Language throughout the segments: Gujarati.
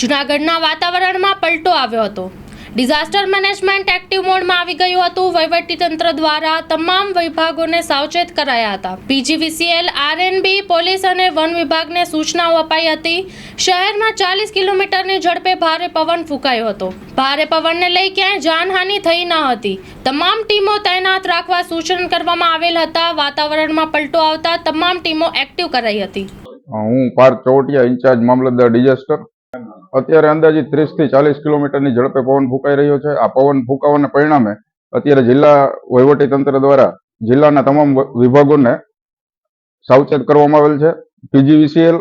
જૂનાગઢના વાતાવરણમાં પલટો આવ્યો હતો. ડિઝાસ્ટર મેનેજમેન્ટ એક્ટિવ મોડમાં આવી ગયું હતું. વહીવટીતંત્ર દ્વારા તમામ વિભાગોને સાવચેત કરાયા હતા. પીજીવીસીએલ, આરએનબી, પોલીસ અને વન વિભાગને સૂચનાઓ અપાઈ હતી. શહેરમાં ચાલીસ કિલોમીટરની ઝડપે ભારે પવન ફૂંકાયો હતો. ભારે પવનને લઈ ક્યાંય જાનહાનિ થઈ ન હતી. તમામ ટીમો તૈનાત રાખવા સૂચન કરવામાં આવેલ હતા. વાતાવરણમાં પલટો આવતા તમામ ટીમો એક્ટિવ કરાઈ હતી. હું પાર્થ ચોટિયા ઇન્ચાર્જ મામલતદાર ડિઝાસ્ટર અત્યારે અંદાજિત ત્રીસથી ચાલીસ કિલોમીટરની ઝડપે પવન ફૂંકાઈ રહ્યો છે. આ પવન ફૂંકાવાના પરિણામે અત્યારે જિલ્લા વહીવટી તંત્ર દ્વારા જિલ્લાના તમામ વિભાગોને સાવચેત કરવામાં આવેલ છે. પીજીવીસીએલ,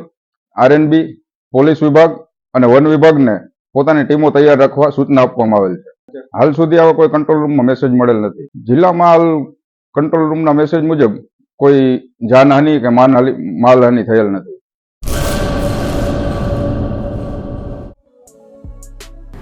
આરએનબી, પોલીસ વિભાગ અને વન વિભાગને પોતાની ટીમો તૈયાર રાખવા સૂચના આપવામાં આવેલ છે. હાલ સુધી આવા કોઈ કંટ્રોલ રૂમમાં મેસેજ મળેલ નથી. જિલ્લામાં હાલ કંટ્રોલ રૂમના મેસેજ મુજબ કોઈ જાનહાનિ કે માનહાનિ, માલહાનિ થયેલ નથી.